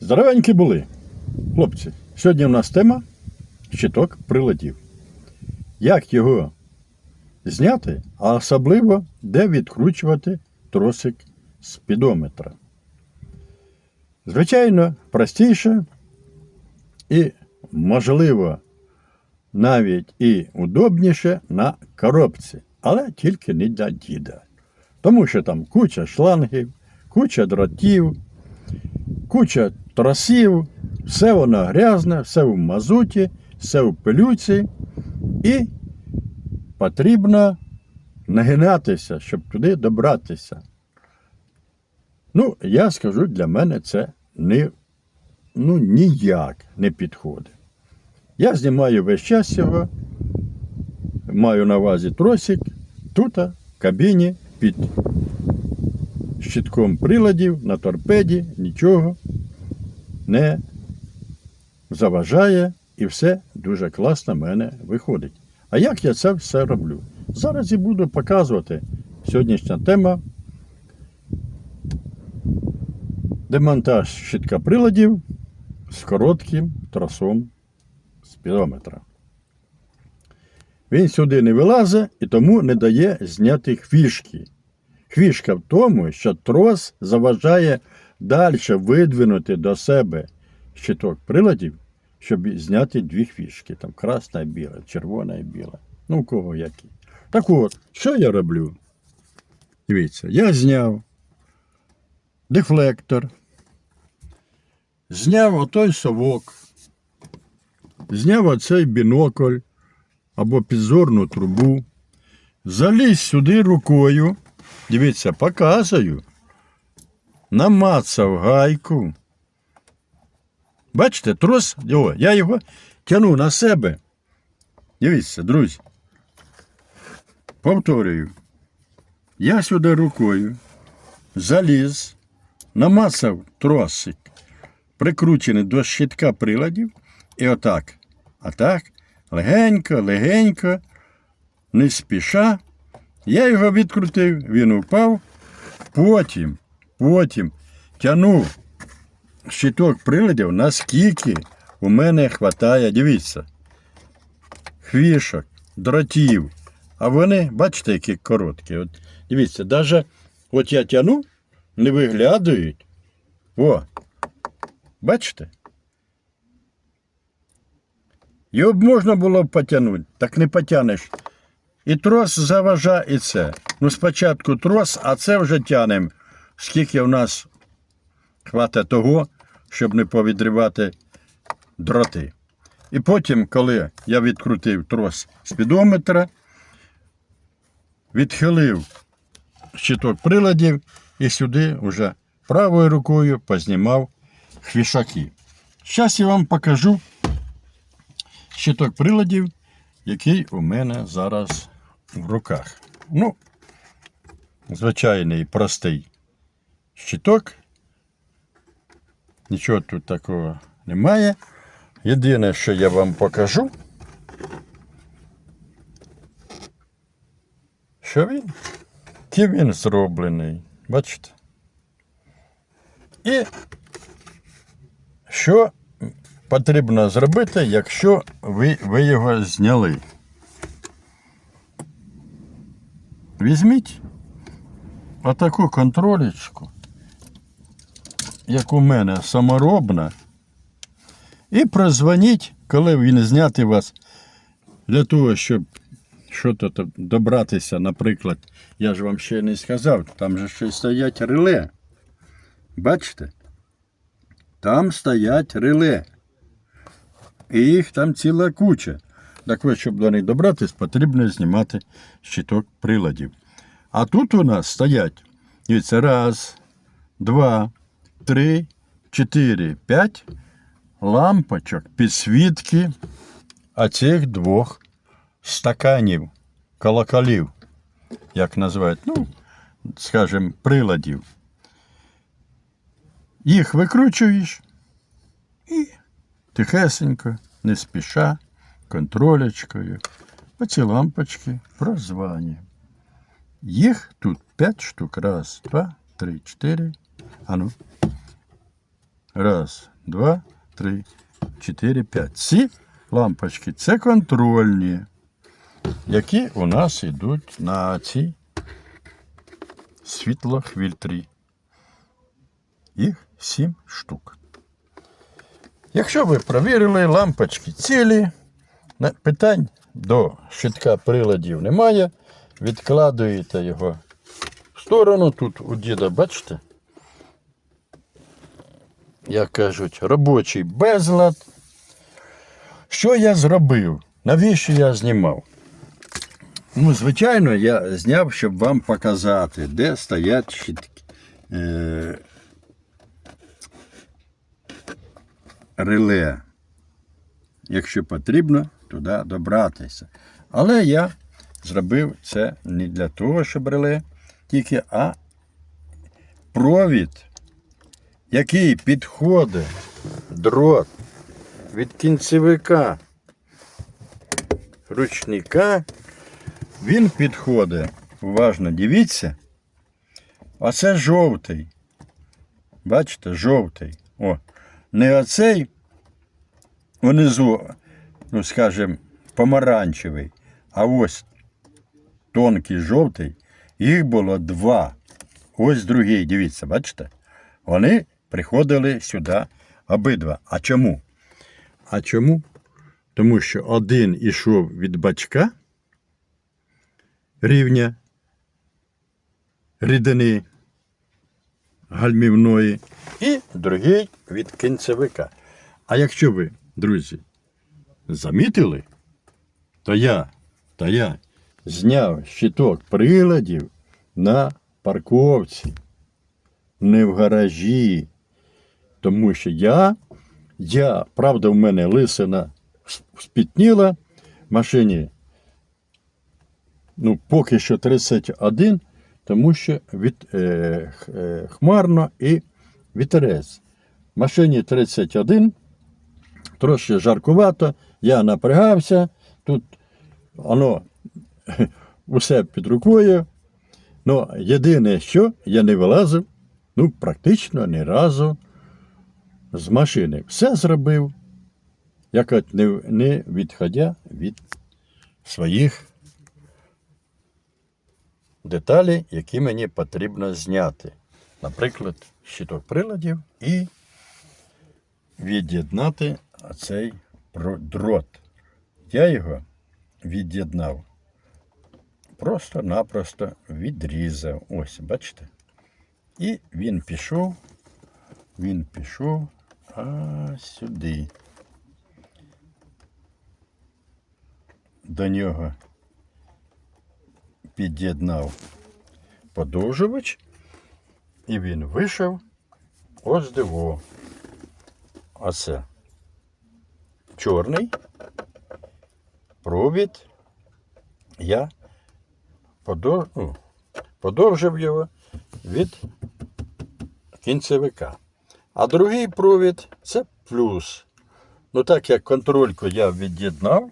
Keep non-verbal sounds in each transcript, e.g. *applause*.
Здоровенькі були. Хлопці, сьогодні в нас тема щиток приладів. Як його зняти, а особливо де відкручувати тросик спідометра. Звичайно, простіше і, можливо, навіть і удобніше на коробці, але тільки не для діда. Тому що там куча шлангів, куча дротів, куча тросів, все воно грязне, все в мазуті, все в пилюці, і потрібно нагинатися, щоб туди добратися. Ну, я скажу, для мене це не, ну, ніяк не підходить. Я знімаю весь час його, маю на увазі тросик, тут, в кабіні, під щитком приладів на торпеді, нічого не заважає і все дуже класно в мене виходить. А як я це все роблю? Зараз і буду показувати сьогоднішня тема. Демонтаж щитка приладів з коротким тросом спідометра. Він сюди не вилазить і тому не дає зняти хвішки. Хвішка в тому, що трос заважає далі видвинути до себе щиток приладів, щоб зняти дві хвішки. Там красна і біла, червона і біла. Ну, у кого які. Так от, що я роблю? Дивіться, я зняв дефлектор, зняв отой совок, зняв оцей бінокль або підзорну трубу, заліз сюди рукою, дивіться, показую, намацав гайку. Бачите, трос, о, я його тяну на себе. Дивіться, друзі. Повторюю. Я сюди рукою заліз, намацав тросик, прикручений до щитка приладів, і отак. А так, легенько, легенько, не спіша. Я його відкрутив, він упав. Потім, потім тянув щиток приладів, наскільки у мене хватає, дивіться, хвішок, дротів. А вони, бачите, які короткі. От, дивіться, навіть от я тяну, не виглядають. О, бачите? Його б можна було б потягнути, так не потягнеш. І трос заважає і це. Ну, спочатку трос, а це вже тянемо, скільки в нас хватить того, щоб не повідривати дроти. І потім, коли я відкрутив трос спідометра, відхилив щиток приладів і сюди вже правою рукою познімав хвішаки. Зараз я вам покажу щиток приладів, який у мене зараз в руках. Ну, звичайний простий щиток. Нічого тут такого немає. Єдине, що я вам покажу, що він, ті він зроблений. Бачите? І що потрібно зробити, якщо ви, ви його зняли? Візьміть отаку контролечку, як у мене саморобна, і прозвоніть, коли він знятий вас для того, щоб що то добратися, наприклад, я ж вам ще не сказав, там же ще стоять реле. Бачите? Там стоять реле. І їх там ціла куча. Так ось, щоб до них добратися, потрібно знімати щиток приладів. А тут у нас стоять дивіться, раз, два, три, чотири, п'ять лампочок підсвітки оцих двох стаканів, колоколів, як називають, ну, скажімо, приладів. Їх викручуєш і тихесенько, не спіша, контролечкою, оці лампочки прозвання. Їх тут п'ять штук. Раз, два, три, чотири. Ану. Раз, два, три, чотири, п'ять. Ці лампочки це контрольні, які у нас йдуть на цій світлохвільтрі. Їх сім штук. Якщо ви провірили лампочки цілі, питань до щитка приладів немає. Відкладуєте його в сторону. Тут у діда, бачите? Як кажуть, робочий безлад. Що я зробив? Навіщо я знімав? Ну, звичайно, я зняв, щоб вам показати, де стоять щитки. Е- реле. Якщо потрібно, туди добратися. Але я зробив це не для того, щоб реле тільки, а провід, який підходить дрот від кінцевика ручника, він підходить. Уважно дивіться. Оце жовтий. Бачите, жовтий. О, не оцей внизу, ну скажімо, помаранчевий, а ось тонкий жовтий, їх було два. Ось другий, дивіться, бачите? Вони приходили сюди обидва. А чому? А чому? Тому що один ішов від бачка рівня рідини гальмівної, і другий від кінцевика. А якщо ви, друзі, замітили, то я, то я зняв щиток приладів на парковці, не в гаражі. Тому що я, я, правда, в мене лисина спітніла в машині. Ну, поки що 31, тому що від, е, е, хмарно і вітерець. В машині 31, трошки жаркувато, я напрягався, тут воно *laughs* усе під рукою. Ну, єдине, що я не вилазив, ну, практично ні разу з машини. Все зробив, як от не, відходя від своїх деталі, які мені потрібно зняти. Наприклад, щиток приладів і від'єднати цей дрот. Я його від'єднав. Просто-напросто відрізав. Ось, бачите? І він пішов, він пішов а сюди. До нього під'єднав подовжувач, і він вийшов ось диво. А це чорний провід. Я ну, подовжив його від кінцевика. А другий провід це плюс. Ну так як контрольку я від'єднав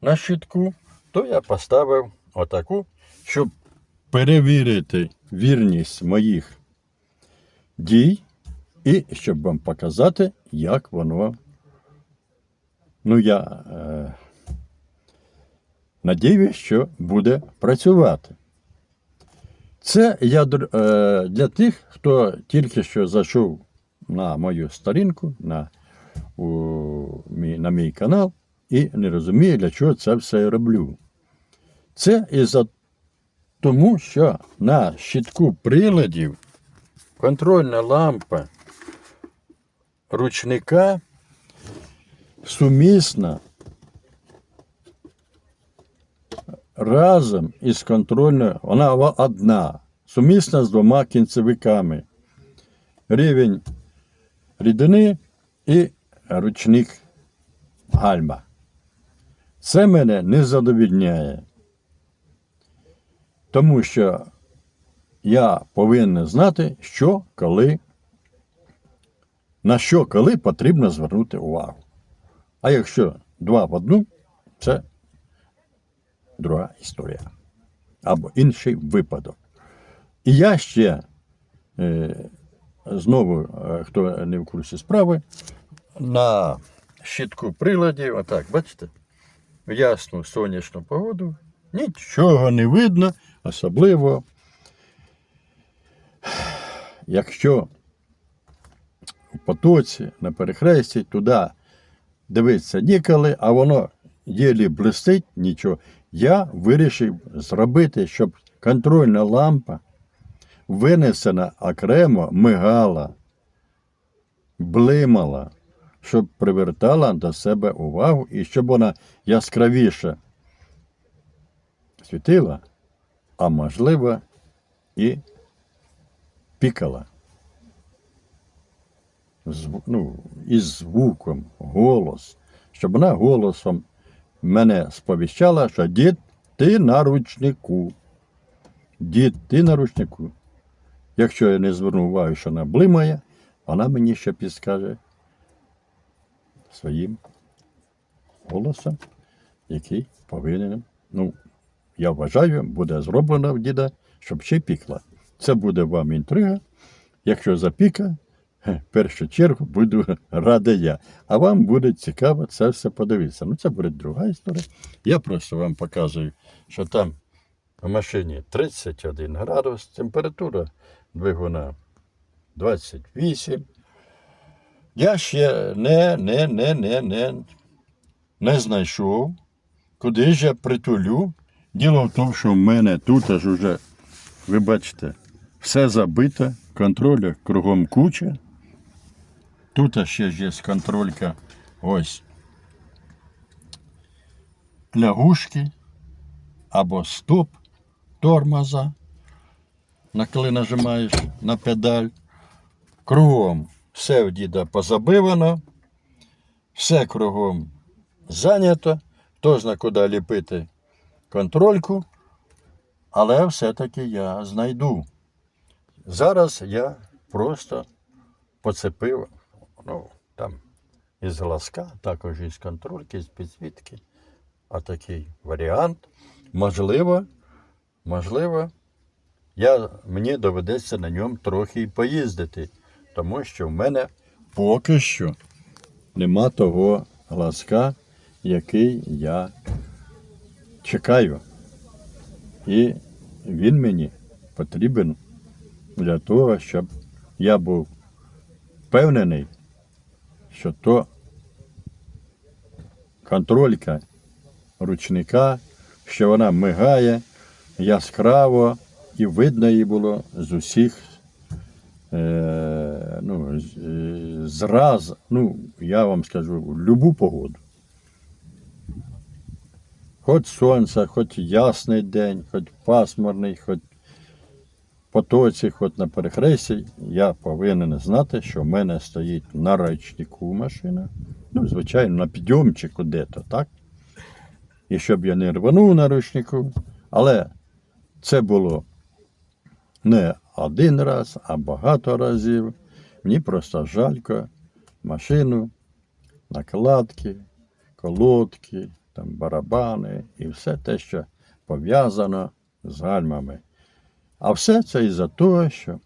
на щитку, то я поставив отаку, щоб перевірити вірність моїх дій і щоб вам показати, як воно. Ну, я е, надіюсь, що буде працювати. Це я е, для тих, хто тільки що зайшов на мою сторінку, на, у, мій, на мій канал, і не розуміє, для чого це все я роблю. Це із-за тому, що на щитку приладів контрольна лампа ручника сумісна разом із контрольною, вона одна, сумісна з двома кінцевиками. Рівень рідини і ручник гальма. Це мене не задовільняє. Тому що я повинен знати, що коли, на що коли потрібно звернути увагу. А якщо два в одну, це друга історія. Або інший випадок. І я ще е, знову, е, хто не в курсі справи, на щитку приладів, отак, бачите, в ясну сонячну погоду, нічого не видно, особливо, якщо у потоці на перехресті туди дивитися ніколи, а воно єлі блистить, нічого. Я вирішив зробити, щоб контрольна лампа винесена окремо мигала, блимала, щоб привертала до себе увагу і щоб вона яскравіше світила, а можливо і пікала. Зв- ну, із звуком, голос, щоб вона голосом мене сповіщала, що дід, ти на ручнику. Дід, ти на ручнику. Якщо я не зверну увагу, що вона блимає, вона мені ще підскаже своїм голосом, який повинен, ну, я вважаю, буде зроблено в діда, щоб ще пікла. Це буде вам інтрига. Якщо запіка, в першу чергу буду радий я. А вам буде цікаво це все подивитися. Ну, це буде друга історія. Я просто вам показую, що там в машині 31 градус, температура двигуна 28. Я ще не, не, не, не, не, не знайшов, куди ж я притулю. Діло в тому, що в мене тут аж уже, ви бачите, все забито, контроля кругом куча. Тут ще ж є контролька ось лягушки або стоп тормоза, на коли нажимаєш на педаль. Кругом все в діда позабивано, все кругом зайнято, хто зна куди ліпити контрольку, але все-таки я знайду. Зараз я просто поцепив, ну, там із глазка, також із контрольки, з підсвітки. А такий варіант. Можливо, можливо, я, мені доведеться на ньому трохи і поїздити, тому що в мене поки що нема того глазка, який я чекаю. І він мені потрібен для того, щоб я був впевнений, що то контролька ручника, що вона мигає яскраво і видно її було з усіх е, ну, е, зраз, ну, я вам скажу, в любу погоду. Хоч сонце, хоч ясний день, хоч пасмурний, хоч потоці, хоч на перехресті, я повинен знати, що в мене стоїть на ручнику машина. Ну, звичайно, на підйомчику де-то, так? І щоб я не рванув на ручнику. Але це було не один раз, а багато разів. Мені просто жалько машину, накладки, колодки, там барабани і все те, що пов'язано з гальмами. А все це із-за того, що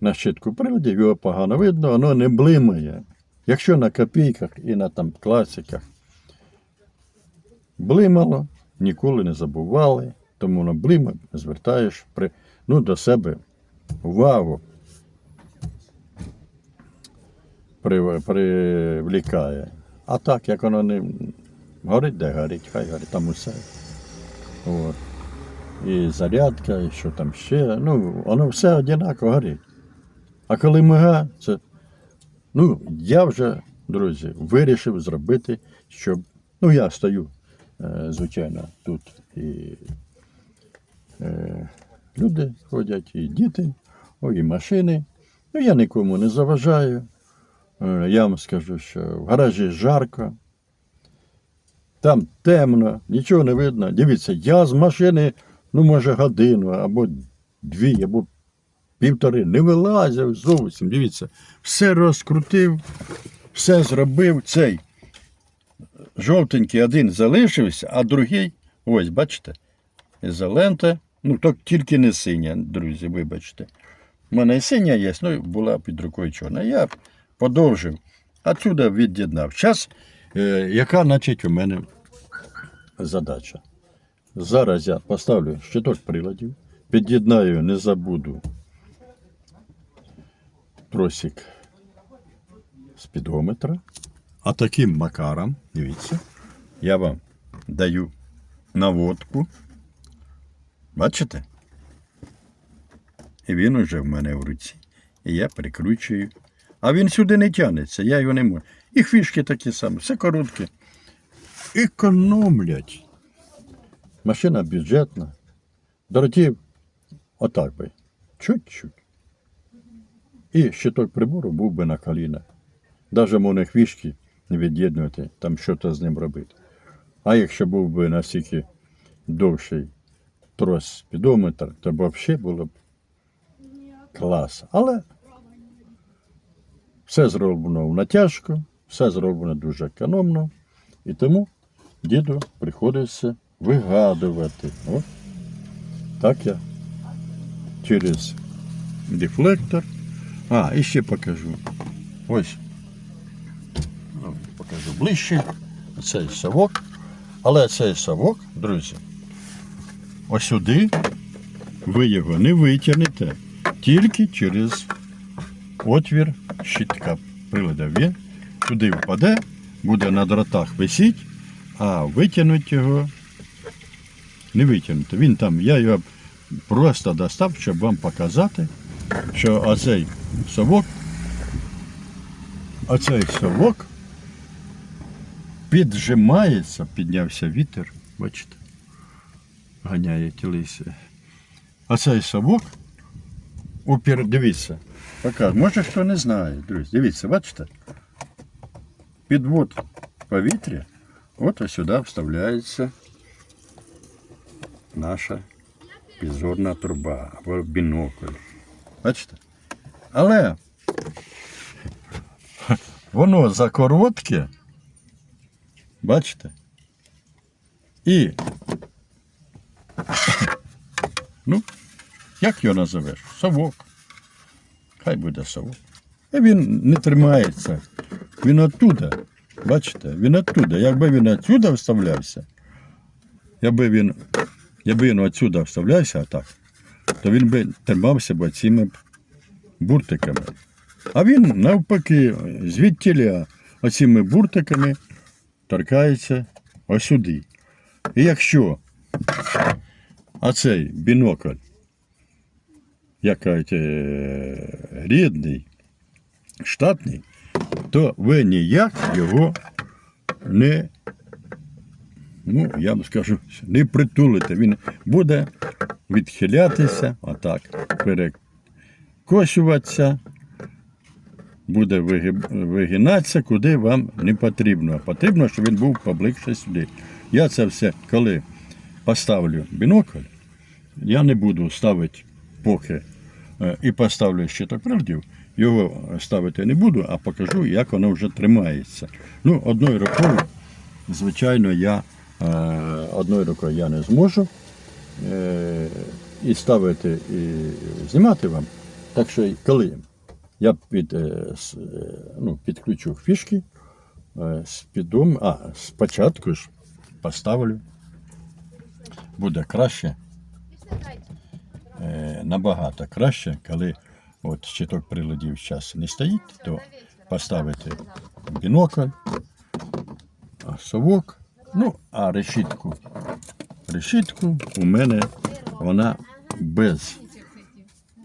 на щитку приладів його погано видно, воно не блимає. Якщо на копійках і на там класиках блимало, ніколи не забували, тому на блима звертаєш при, ну, до себе увагу. При, привлікає. А так, як воно не горить, де горить, хай горить, там усе. От. І зарядка, і що там ще. Ну, воно все однаково горить. А коли мига, це. Ну, я вже, друзі, вирішив зробити, щоб. Ну, я стою, е, звичайно, тут і люди ходять, і діти, і машини. Ну, я нікому не заважаю. Е, Я вам скажу, що в гаражі жарко, там темно, нічого не видно. Дивіться, я з машини, ну, може, годину або дві, або півтори, не вилазив зовсім. Дивіться, все розкрутив, все зробив. Цей жовтенький один залишився, а другий, ось, бачите, ізолента. Ну, то тільки не синя, друзі, вибачте. У мене синя є, ну була під рукою чорна. Я подовжив, отсюди від'єднав. Зараз, е, яка, значить, у мене задача? Зараз я поставлю щиток приладів, під'єднаю, не забуду тросик спідометра. А таким макаром, дивіться, я вам даю наводку. Бачите? І він уже в мене в руці. І я прикручую. А він сюди не тягнеться, я його не можу. І фішки такі самі, все коротке. Економлять. Машина бюджетна. Дротів отак би. Чуть-чуть. І щиток прибору був би на колінах. Навіть можна фішки не від'єднувати, там щось з ним робити. А якщо був би настільки довший трос спідометр, то б взагалі було б клас. Але все зроблено в натяжку, все зроблено дуже економно. І тому діду приходиться вигадувати. От так я через дефлектор. А, і ще покажу. Ось. Покажу ближче. Цей совок. Але цей совок, друзі, ось сюди ви його не витягнете тільки через отвір щитка прилада. Він туди впаде, буде на дротах висіть, а витягнути його не витягнути. Він там, я його просто достав, щоб вам показати, що оцей совок, оцей совок піджимається, піднявся вітер, бачите, ганяє тілися. А цей совок, упір, дивіться, покажу. Може хто не знає, друзі, дивіться, бачите? Підвод повітря, от ось сюди вставляється наша підзорна труба або бінокль. Бачите? Але воно закоротке, бачите? І *laughs* ну, як його називеш? Совок. Хай буде совок. І він не тримається. Він оттуда. Бачите, він оттуда. Якби він отсюда вставлявся, якби він, якби він отсюда вставлявся отак, то він би тримався б цими буртиками. А він навпаки, звідтіля оцими буртиками торкається ось сюди. І якщо оцей бінокль, як кажуть, е, рідний, штатний, то ви ніяк його не, ну, я вам скажу, не притулите. Він буде відхилятися, отак, перекосюватися, буде вигинатися, куди вам не потрібно. Потрібно, щоб він був поближче сюди. Я це все, коли поставлю бінокль, я не буду ставити поки е, і поставлю щиток приладів, його ставити не буду, а покажу, як воно вже тримається. Ну, одною рукою, звичайно, я е, одною рукою я не зможу е, і ставити, і знімати вам. Так що, коли я під, ну, підключу фішки, е, а спочатку ж поставлю, буде краще набагато краще, коли от щиток приладів зараз не стоїть, то поставити бінокль, совок, ну, а решітку. Решітку у мене вона без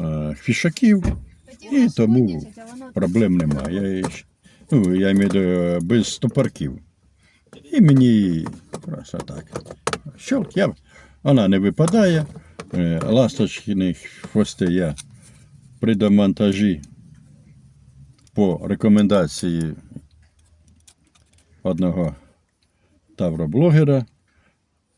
е, фішаків, і тому проблем немає. Я, ну, я маю без стопорків. І мені просто так. Щелк, я, вона не випадає. Е, Ласточкині хвости я при демонтажі по рекомендації одного тавроблогера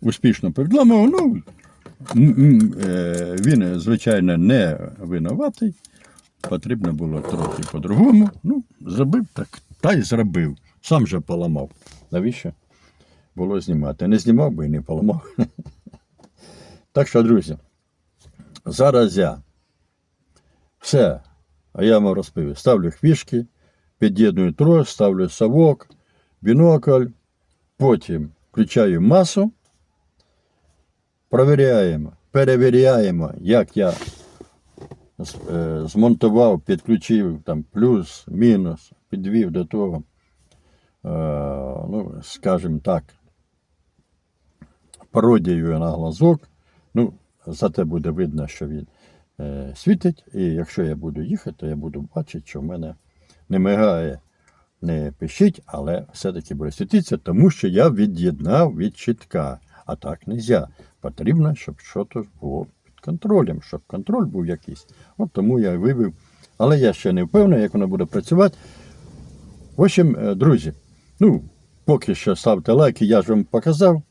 успішно підламав. Ну, е, він, звичайно, не винуватий. Потрібно було трохи по-другому. Ну, зробив так, та й зробив. Сам же поламав. Навіщо було знімати? Не знімав би і не поламав. *laughs* Так що, друзі, зараз я Все. А я вам розповів. Ставлю хвішки, під'єдную трос, ставлю совок, бінокль, потім включаю масу, провіряємо, перевіряємо, як я е, змонтував, підключив там плюс, мінус, підвів до того, е, ну, скажімо так, пародією на глазок. Ну, зате буде видно, що він е, світить. І якщо я буду їхати, то я буду бачити, що в мене не мигає, не пищить, але все-таки буде світитися, тому що я від'єднав від щитка. А так не можна. Потрібно, щоб щось було під контролем, щоб контроль був якийсь. От тому я вивів. Але я ще не впевнений, як воно буде працювати. В общем, е, друзі, ну, поки що ставте лайки, я ж вам показав.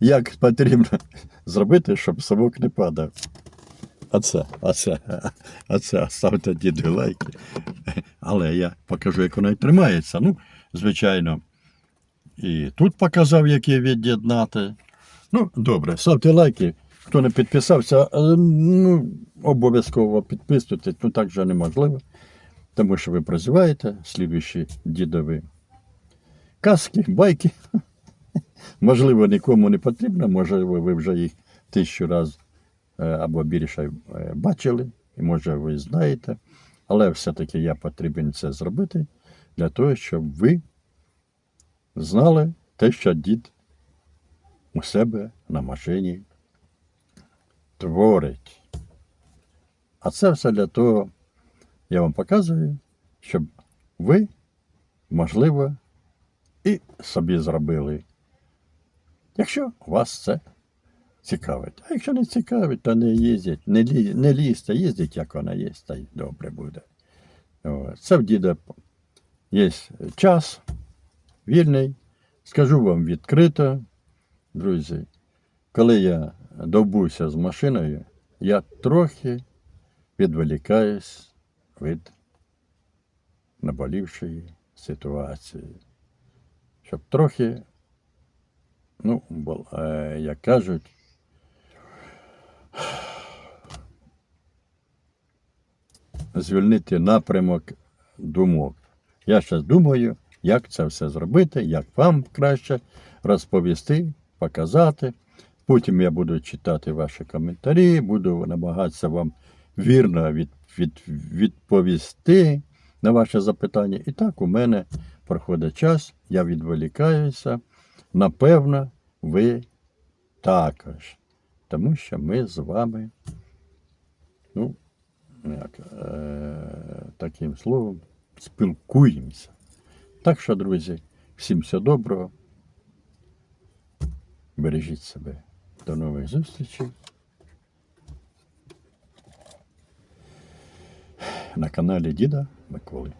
Як потрібно зробити, щоб совок не падав. А це, а це, а це, ставте діду лайки. Але я покажу, як воно і тримається. Ну, звичайно, і тут показав, як її від'єднати. Ну, добре, ставте лайки. Хто не підписався, е, ну, обов'язково підписуйтесь, ну так же неможливо. Тому що ви прозиваєте слідуючі дідові казки, байки. Можливо, нікому не потрібно, можливо, ви вже їх тисячу разів е, або більше е, бачили, і може ви знаєте. Але все-таки я потрібен це зробити для того, щоб ви знали те, що дід у себе на машині творить. А це все для того, я вам показую, щоб ви, можливо, і собі зробили. Якщо вас це цікавить. А якщо не цікавить, то не їздять, не, лі, не лізьте, їздіть, як вона є, та й добре буде. Це в діда є час вільний. Скажу вам відкрито, друзі, коли я довбуся з машиною, я трохи відволікаюсь від наболівшої ситуації. Щоб трохи, ну, е, як кажуть, звільнити напрямок думок. Я зараз думаю, як це все зробити, як вам краще розповісти, показати. Потім я буду читати ваші коментарі, буду намагатися вам вірно від, від, відповісти на ваше запитання. І так у мене проходить час, я відволікаюся. Напевно, ви також. Тому що ми з вами, ну, як, е, таким словом, спілкуємося. Так що, друзі, всім всього доброго. Бережіть себе. До нових зустрічей. На каналі Діда Миколи.